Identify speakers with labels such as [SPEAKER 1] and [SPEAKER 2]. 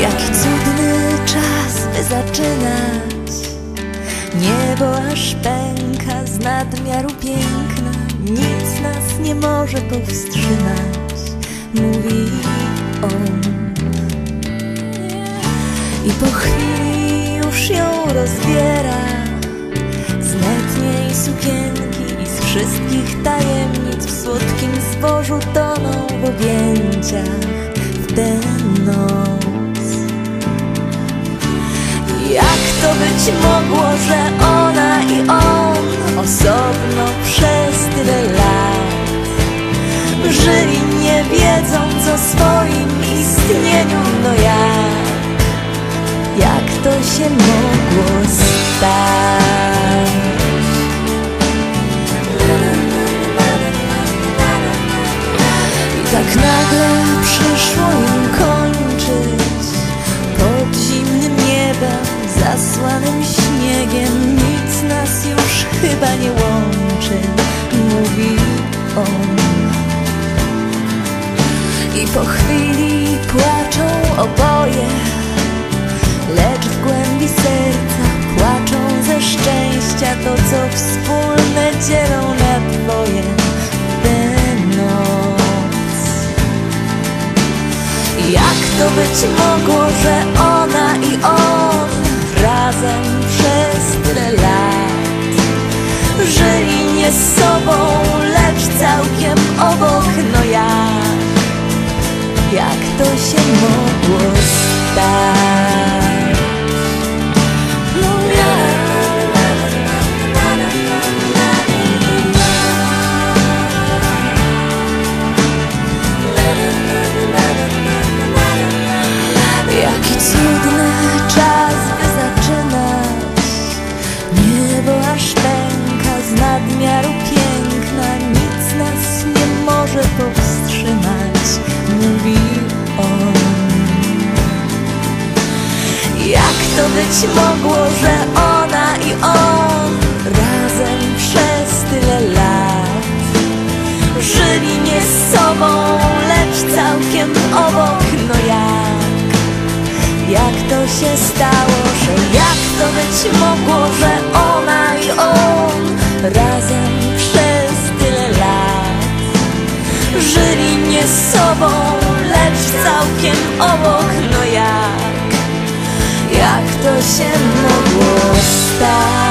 [SPEAKER 1] Jaki cudny czas, by zaczynać. Niebo aż pęka z nadmiaru piękna. Nic nas nie może powstrzymać Mówi on. I po chwili już ją rozbiera. Z letniej sukienki i z wszystkich tajemnic W słodkim zbożu toną w objęciach w tę noc jak to być mogło, że ona i on osobno przez tyle lat żyli nie wiedząc o swoim istnieniu, no jak, jak to się mogło stać? I tak nagle przyszło zasłanym śniegiem Nic nas już chyba nie łączy, mówi on. I po chwili płaczą oboje Lecz w głębi serca płaczą ze szczęścia To co wspólne dzielą na dwoje Jak to być mogło, że obok, no jak Jak to się mogło stać? No Jaki cudny czas, by zaczynać Niebo aż pęka może powstrzymać Mówi on. Jak to być mogło, że ona i on Razem przez tyle lat Żyli nie z sobą, lecz całkiem obok No jak? Jak to się stało, że jak to być mogło, że jak, jak to się mogło stać?